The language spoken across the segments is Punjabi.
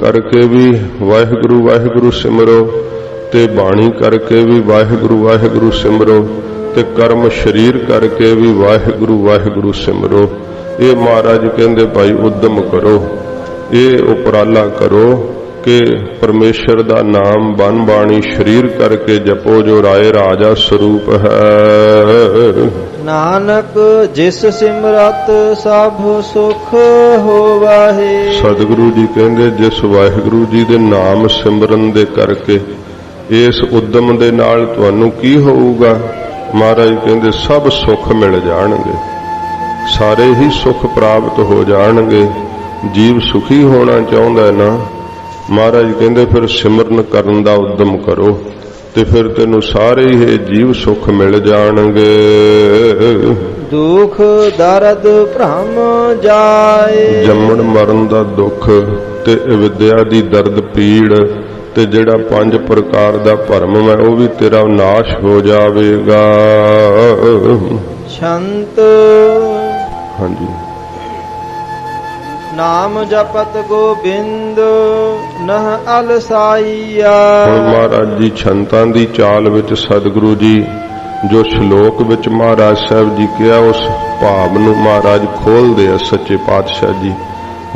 ਕਰਕੇ ਵੀ ਵਾਹਿਗੁਰੂ ਵਾਹਿਗੁਰੂ ਸਿਮਰੋ ਤੇ ਬਾਣੀ ਕਰਕੇ ਵੀ ਵਾਹਿਗੁਰੂ ਵਾਹਿਗੁਰੂ ਸਿਮਰੋ ਤੇ ਕਰਮ ਸ਼ਰੀਰ ਕਰਕੇ ਵੀ ਵਾਹਿਗੁਰੂ ਵਾਹਿਗੁਰੂ ਸਿਮਰੋ। ਇਹ ਮਹਾਰਾਜ ਕਹਿੰਦੇ, ਭਾਈ, ਉਦਮ ਕਰੋ, ਇਹ ਉਪਰਾਲਾ ਕਰੋ ਕਿ ਪਰਮੇਸ਼ਰ ਦਾ ਨਾਮ ਬਨ ਬਾਣੀ ਸ਼ਰੀਰ ਕਰਕੇ ਜਪੋ ਜੋ ਰਾਏ ਰਾਜਾ ਸਰੂਪ ਹੈ। ਨਾਨਕ ਜਿਸ ਸਿਮਰਤ ਸਭ ਸੁਖ ਹੋਵਾਹੇ। ਸਤਿਗੁਰੂ ਜੀ ਕਹਿੰਦੇ ਜਿਸ ਵਾਹਿਗੁਰੂ ਜੀ ਦੇ ਨਾਮ ਸਿਮਰਨ ਦੇ ਕਰਕੇ ਇਸ ਉਦਮ ਦੇ ਨਾਲ ਤੁਹਾਨੂੰ ਕੀ ਹੋਊਗਾ? ਮਹਾਰਾਜ ਕਹਿੰਦੇ ਸਭ ਸੁੱਖ ਮਿਲ ਜਾਣਗੇ। ਸਾਰੇ ਹੀ ਸੁੱਖ ਪ੍ਰਾਪਤ ਹੋ ਜਾਣਗੇ। ਜੀਵ ਸੁਖੀ ਹੋਣਾ ਚਾਹੁੰਦਾ ਹੈ ਨਾ? ਮਹਾਰਾਜ ਕਹਿੰਦੇ ਫਿਰ ਸਿਮਰਨ ਕਰਨ ਦਾ ਉਦਮ ਕਰੋ ਤੇ ਫਿਰ ਤੈਨੂੰ ਸਾਰੇ ਹੀ ਜੀਵ ਸੁੱਖ ਮਿਲ ਜਾਣਗੇ। ਦੁਖ ਦਰਦ ਭ੍ਰਮ ਜਾਏ। ਜੰਮਣ ਮਰਨ ਦਾ ਦੁੱਖ ਤੇ ਵਿਦਿਆ ਦੀ ਦਰਦ ਪੀੜ ਤੇ ਜਿਹੜਾ ਪੰਜ ਪ੍ਰਕਾਰ ਦਾ ਭਰਮ ਹੈ ਉਹ ਵੀ ਤੇਰਾ ਨਾਸ਼ ਹੋ ਜਾਵੇਗਾ। ਸ਼ੰਤ ਹਾਂਜੀ। ਨਾਮ ਜਪਤ ਗੋਬਿੰਦ ਨਹ ਅਲਸਾਈਆ। ਹੁਣ ਮਹਾਰਾਜ ਜੀ ਛੰਤਾਂ ਦੀ ਚਾਲ ਵਿੱਚ ਸਤਿਗੁਰੂ ਜੀ ਜੋ ਸ਼ਲੋਕ ਵਿੱਚ ਮਹਾਰਾਜ ਸਾਹਿਬ ਜੀ ਕਿਹਾ ਉਸ ਭਾਵ ਨੂੰ ਮਹਾਰਾਜ ਖੋਲਦੇ ਆ ਸੱਚੇ ਪਾਤਸ਼ਾਹ ਜੀ।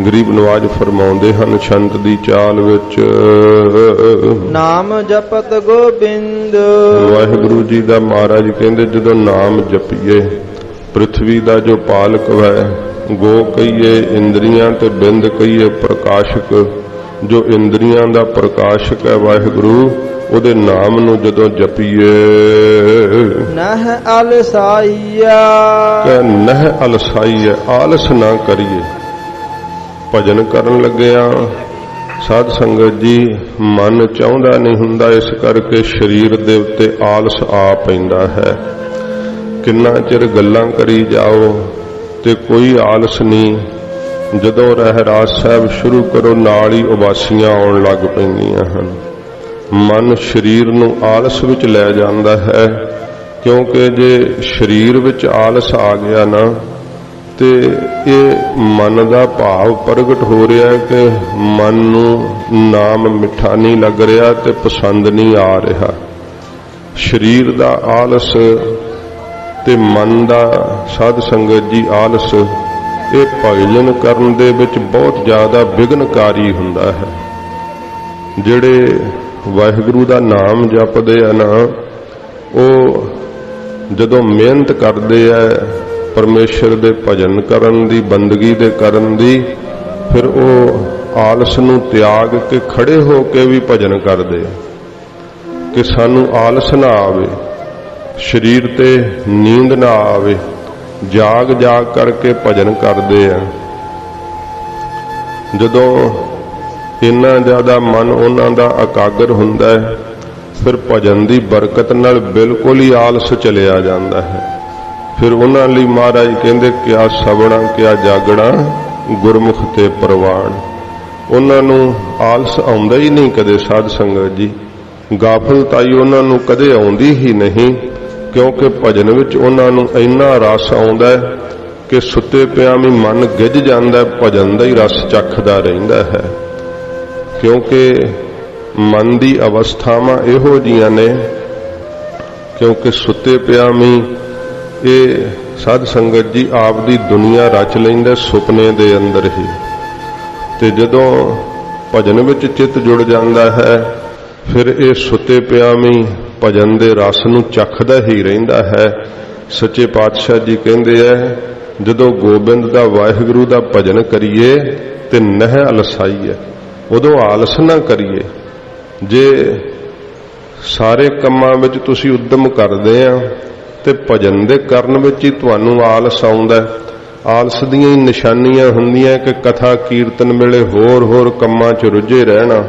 ਗਰੀਬ ਨਵਾਜ ਫਰਮਾਉਂਦੇ ਹਨ ਛੰਤ ਦੀ ਚਾਲ ਵਿੱਚ। ਨਾਮ ਜਪਤ ਗੋਬਿੰਦ। ਵਾਹਿਗੁਰੂ ਜੀ ਦਾ ਮਹਾਰਾਜ ਕਹਿੰਦੇ ਜਦੋਂ ਨਾਮ ਜਪੀਏ ਪ੍ਰithvi ਦਾ ਜੋ ਪਾਲਕ ਹੈ ਗੋ ਕਹੀਏ ਇੰਦਰੀਆਂ ਤੇ ਬਿੰਦ ਕਹੀਏ ਪ੍ਰਕਾਸ਼ਕ ਜੋ ਇੰਦਰੀਆਂ ਦਾ ਪ੍ਰਕਾਸ਼ਕ ਹੈ ਵਾਹਿਗੁਰੂ ਉਹਦੇ ਨਾਮ ਨੂੰ ਜਦੋਂ ਜਪੀਏ। ਨਹ ਅਲਸਾਈਆ। ਕਿ ਨਹ ਅਲਸਾਈਏ ਆਲਸ ਨਾ ਕਰੀਏ। ਭਜਨ ਕਰਨ ਲੱਗਿਆ ਸਾਧ ਸੰਗਤ ਜੀ ਮਨ ਚਾਹੁੰਦਾ ਨਹੀਂ ਹੁੰਦਾ ਇਸ ਕਰਕੇ ਸਰੀਰ ਦੇ ਉੱਤੇ ਆਲਸ ਆ ਪੈਂਦਾ ਹੈ। ਕਿੰਨਾ ਚਿਰ ਗੱਲਾਂ ਕਰੀ ਜਾਓ ਤੇ ਕੋਈ ਆਲਸ ਨਹੀਂ। ਜਦੋਂ ਰਹਿਰਾਜ ਸਾਹਿਬ ਸ਼ੁਰੂ ਕਰੋ, ਨਾਲ ਹੀ ਉਬਾਸੀਆਂ ਆਉਣ ਲੱਗ ਪੈਂਦੀਆਂ ਹਨ। ਮਨ ਸਰੀਰ ਨੂੰ ਆਲਸ ਵਿੱਚ ਲੈ ਜਾਂਦਾ ਹੈ, ਕਿਉਂਕਿ ਜੇ ਸਰੀਰ ਵਿੱਚ ਆਲਸ ਆ ਗਿਆ ਨਾ, ਤੇ ਇਹ ਮਨ ਦਾ ਭਾਵ ਪ੍ਰਗਟ ਹੋ ਰਿਹਾ ਹੈ ਕਿ ਮਨ ਨੂੰ ਨਾਮ ਮਿੱਠਾ ਨਹੀਂ ਲੱਗ ਰਿਹਾ ਤੇ ਪਸੰਦ ਨਹੀਂ ਆ ਰਿਹਾ। ਸਰੀਰ ਦਾ ਆਲਸ ਤੇ ਮਨ ਦਾ ਸਾਧ ਸੰਗਤ ਜੀ ਆਲਸ, ਇਹ ਭਜਨ ਕਰਨ ਦੇ ਵਿੱਚ ਬਹੁਤ ਜ਼ਿਆਦਾ ਵਿਘਨਕਾਰੀ ਹੁੰਦਾ ਹੈ। ਜਿਹੜੇ ਵਾਹਿਗੁਰੂ ਦਾ ਨਾਮ ਜਪਦੇ ਆ ਨਾ, ਉਹ ਜਦੋਂ ਮਿਹਨਤ ਕਰਦੇ ਆ ਪਰਮੇਸ਼ਰ ਦੇ ਭਜਨ ਕਰਨ ਦੀ, ਬੰਦਗੀ ਦੇ ਕਰਨ ਦੀ, ਫਿਰ ਉਹ ਆਲਸ ਨੂੰ ਤਿਆਗ ਕੇ ਖੜੇ ਹੋ ਕੇ ਵੀ ਭਜਨ ਕਰਦੇ ਆ। ਕਿ ਸਾਨੂੰ ਆਲਸ ਨਾ ਆਵੇ। ਸਰੀਰ ਤੇ ਨੀਂਦ ਨਾ ਆਵੇ, ਜਾਗ ਜਾਗ ਕਰਕੇ ਭਜਨ ਕਰਦੇ ਆ। ਜਦੋਂ ਇੰਨਾ ਜ਼ਿਆਦਾ ਮਨ ਉਹਨਾਂ ਦਾ ਇਕਾਗਰ ਹੁੰਦਾ ਹੈ, ਫਿਰ ਭਜਨ ਦੀ ਬਰਕਤ ਨਾਲ ਬਿਲਕੁਲ ਹੀ ਆਲਸ ਚਲਿਆ ਜਾਂਦਾ ਹੈ। ਫਿਰ ਉਹਨਾਂ ਲਈ ਮਹਾਰਾਜ ਕਹਿੰਦੇ, ਕਿਆ ਸਵਣਾ, ਕਿਆ ਜਾਗਣਾ, ਗੁਰਮੁਖ ਤੇ ਪ੍ਰਵਾਨ ਉਹਨਾਂ ਨੂੰ ਆਲਸ ਆਉਂਦਾ ਹੀ ਨਹੀਂ ਕਦੇ ਸਾਧ ਸੰਗਤ ਜੀ। ਗਾਫਲਤਾਈ ਉਹਨਾਂ ਨੂੰ ਕਦੇ ਆਉਂਦੀ ਹੀ ਨਹੀਂ। ਕਿਉਂਕਿ ਭਜਨ ਵਿੱਚ ਉਹਨਾਂ ਨੂੰ ਇੰਨਾ ਰਸ ਆਉਂਦਾ ਹੈ ਕਿ ਸੁੱਤੇ ਪਿਆਂ ਵੀ ਮਨ ਗਿੱਜ ਜਾਂਦਾ ਭਜਨ ਦਾ ਹੀ ਰਸ ਚੱਖਦਾ ਰਹਿੰਦਾ ਹੈ। ਕਿਉਂਕਿ ਮਨ ਦੀ ਅਵਸਥਾਵਾਂ ਇਹੋ ਜੀਆਂ ਨੇ, ਕਿਉਂਕਿ ਸੁੱਤੇ ਪਿਆਂ ਵੀ ਇਹ ਸਾਧ ਸੰਗਤ ਜੀ ਆਪ ਦੀ ਦੁਨੀਆ ਰਚ ਲੈਂਦਾ ਸੁਪਨੇ ਦੇ ਅੰਦਰ ਹੀ। ਤੇ ਜਦੋਂ ਭਜਨ ਵਿੱਚ ਚਿੱਤ ਜੁੜ ਜਾਂਦਾ ਹੈ, ਫਿਰ ਇਹ ਸੁੱਤੇ ਪਿਆਂ ਵੀ ਭਜਨ ਦੇ ਰਸ ਨੂੰ ਚੱਖਦਾ ਹੀ ਰਹਿੰਦਾ ਹੈ। ਸੱਚੇ ਪਾਤਸ਼ਾਹ ਜੀ ਕਹਿੰਦੇ ਐ ਜਦੋਂ ਗੋਬਿੰਦ ਦਾ ਵਾਹਿਗੁਰੂ ਦਾ ਭਜਨ ਕਰੀਏ ਤੇ ਨਹਿ ਅਲਸਾਈਏ, ਉਦੋਂ ਆਲਸ ਨਾ ਕਰੀਏ। ਜੇ ਸਾਰੇ ਕੰਮਾਂ ਵਿੱਚ ਤੁਸੀਂ ਉਦਮ ਕਰਦੇ ਆ, ਤੇ ਭਜਨ ਦੇ ਕਰਨ ਵਿੱਚ ਹੀ ਤੁਹਾਨੂੰ ਆਲਸ ਆਉਂਦਾ ਆਲਸ ਦੀਆਂ ਹੀ ਨਿਸ਼ਾਨੀਆਂ ਹੁੰਦੀਆਂ ਕਿ ਕਥਾ ਕੀਰਤਨ ਵੇਲੇ ਹੋਰ ਹੋਰ ਕੰਮਾਂ 'ਚ ਰੁੱਝੇ ਰਹਿਣਾ।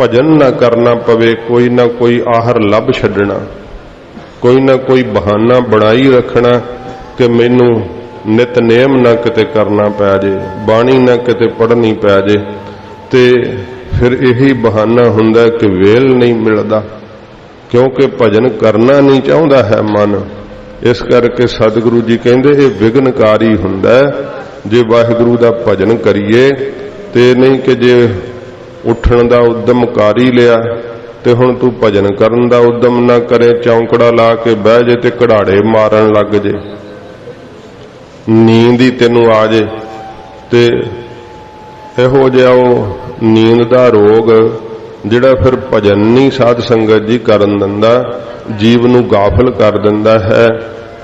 ਭਜਨ ਨਾ ਕਰਨਾ ਪਵੇ, ਕੋਈ ਨਾ ਕੋਈ ਆਹਰ ਲੱਭ ਛੱਡਣਾ, ਕੋਈ ਨਾ ਕੋਈ ਬਹਾਨਾ ਬਣਾਈ ਰੱਖਣਾ ਕਿ ਮੈਨੂੰ ਨਿਤਨੇਮ ਨਾ ਕਿਤੇ ਕਰਨਾ ਪੈ ਜੇ, ਬਾਣੀ ਨਾ ਕਿਤੇ ਪੜ੍ਹਨੀ ਪੈ ਜੇ, ਤੇ ਫਿਰ ਇਹੀ ਬਹਾਨਾ ਹੁੰਦਾ ਕਿ ਵੇਲ ਨਹੀਂ ਮਿਲਦਾ, ਕਿਉਂਕਿ ਭਜਨ ਕਰਨਾ ਨਹੀਂ ਚਾਹੁੰਦਾ ਹੈ ਮਨ। ਇਸ ਕਰਕੇ ਸਤਿਗੁਰੂ ਜੀ ਕਹਿੰਦੇ, ਇਹ ਵਿਗਨਕਾਰੀ ਹੁੰਦਾ ਜੇ ਵਾਹਿਗੁਰੂ ਦਾ ਭਜਨ ਕਰੀਏ, ਤੇ ਨਹੀਂ ਕਿ ਜੇ ਉੱਠਣ ਦਾ ਉਦਮ ਕਰ ਹੀ ਲਿਆ, ਤੇ ਹੁਣ ਤੂੰ ਭਜਨ ਕਰਨ ਦਾ ਉਦਮ ਨਾ ਕਰੇ, ਚੌਂਕੜਾ ਲਾ ਕੇ ਬਹਿ ਜੇ ਤੇ ਘੜਾੜੇ ਮਾਰਨ ਲੱਗ ਜੇ। ਨੀਂਦ ਹੀ ਤੈਨੂੰ ਆ ਜੇ, ਤੇ ਇਹੋ ਜਿਹਾ ਉਹ ਨੀਂਦ ਦਾ ਰੋਗ ਜਿਹੜਾ ਫਿਰ ਭਜਨ ਨਹੀਂ ਸਾਧ ਸੰਗਤ ਜੀ ਕਰਨ ਦਿੰਦਾ, ਜੀਵ ਨੂੰ ਗਾਫਲ ਕਰ ਦਿੰਦਾ ਹੈ,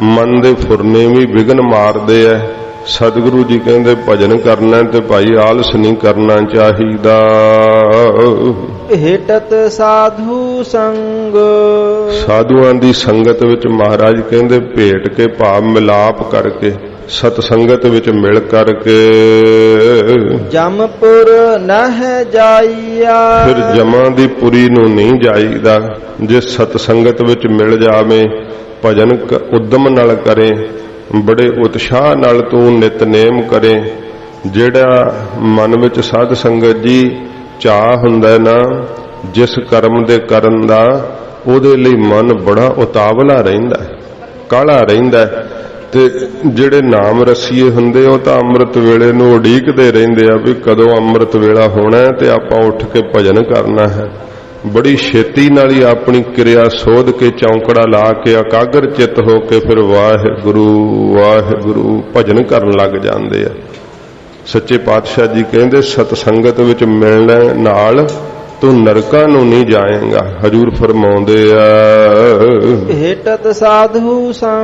ਮਨ ਦੇ ਫੁਰਨੇ ਵੀ ਵਿਗਨ ਮਾਰਦੇ ਐ ਸਤਿਗੁਰੂ ਜੀ ਕਹਿੰਦੇ ਭਜਨ ਕਰਨਾ ਤੇ ਭਾਈ ਆਲਸ ਨਹੀਂ ਕਰਨਾ ਚਾਹੀਦਾ। ਹੇਟਤ ਸਾਧੂ ਸੰਗ। ਸਾਧੂਆਂ ਦੀ ਸੰਗਤ ਵਿੱਚ ਮਹਾਰਾਜ ਕਹਿੰਦੇ ਭੇਟ ਕੇ ਭਾਵ ਮਿਲਾਪ ਕਰਕੇ ਸਤ ਸੰਗਤ ਵਿੱਚ ਮਿਲ ਕਰਕੇ। ਜਮਪੁਰ ਨਹਿ ਜਾਈਆ। ਫਿਰ ਜਮਾਂ ਦੀ ਪੁਰੀ ਨੂੰ ਨਹੀਂ ਜਾਈਦਾ। ਜੇ ਸਤ ਸੰਗਤ ਵਿੱਚ ਮਿਲ ਜਾਵੇ ਭਜਨ ਉਦਮ ਨਾਲ ਕਰੇ ਬੜੇ ਉਤਸ਼ਾਹ ਨਾਲ ਤੂੰ ਨਿਤਨੇਮ ਕਰੇ, ਜਿਹੜਾ ਮਨ ਵਿੱਚ ਸਾਧ ਸੰਗਤ ਜੀ ਚਾਹ ਹੁੰਦਾ ਨਾ, ਜਿਸ ਕਰਮ ਦੇ ਕਰਨ ਦਾ ਉਹਦੇ ਲਈ ਮਨ ਬੜਾ ਉਤਾਵਲਾ ਰਹਿੰਦਾ ਕਾਲਾ ਰਹਿੰਦਾ ਹੈ। ਤੇ ਜਿਹੜੇ ਨਾਮ ਰਸੀਏ ਹੁੰਦੇ ਉਹ ਤਾਂ ਅੰਮ੍ਰਿਤ ਵੇਲੇ ਨੂੰ ਉਡੀਕਦੇ ਰਹਿੰਦੇ ਆ ਵੀ ਕਦੋਂ ਅੰਮ੍ਰਿਤ ਵੇਲਾ ਹੋਣਾ ਹੈ ਤੇ ਆਪਾਂ ਉੱਠ ਕੇ ਭਜਨ ਕਰਨਾ ਹੈ। ਬੜੀ ਛੇਤੀ ਨਾਲ ਹੀ ਆਪਣੀ ਕਿਰਿਆ ਸੋਧ ਕੇ ਚੌਂਕੜਾ ਲਾ ਕੇ ਇਕਾਗਰ ਚਿੱਤ ਹੋ ਕੇ ਫਿਰ ਵਾਹਿਗੁਰੂ ਵਾਹਿਗੁਰੂ ਭਜਨ ਕਰਨ ਲੱਗ ਜਾਂਦੇ ਆ। ਸੱਚੇ ਪਾਤਸ਼ਾਹ ਜੀ ਕਹਿੰਦੇ ਸਤ ਸੰਗਤ ਵਿੱਚ ਮਿਲਣ ਨਾਲ ਤੂੰ ਨਰਕਾਂ ਨੂੰ ਨਹੀਂ ਜਾਏਗਾ। ਹਜੂਰ ਫਰਮਾਉਂਦੇ ਆ, ਹੇਟਤ ਸਾਧੂ ਸੰਗ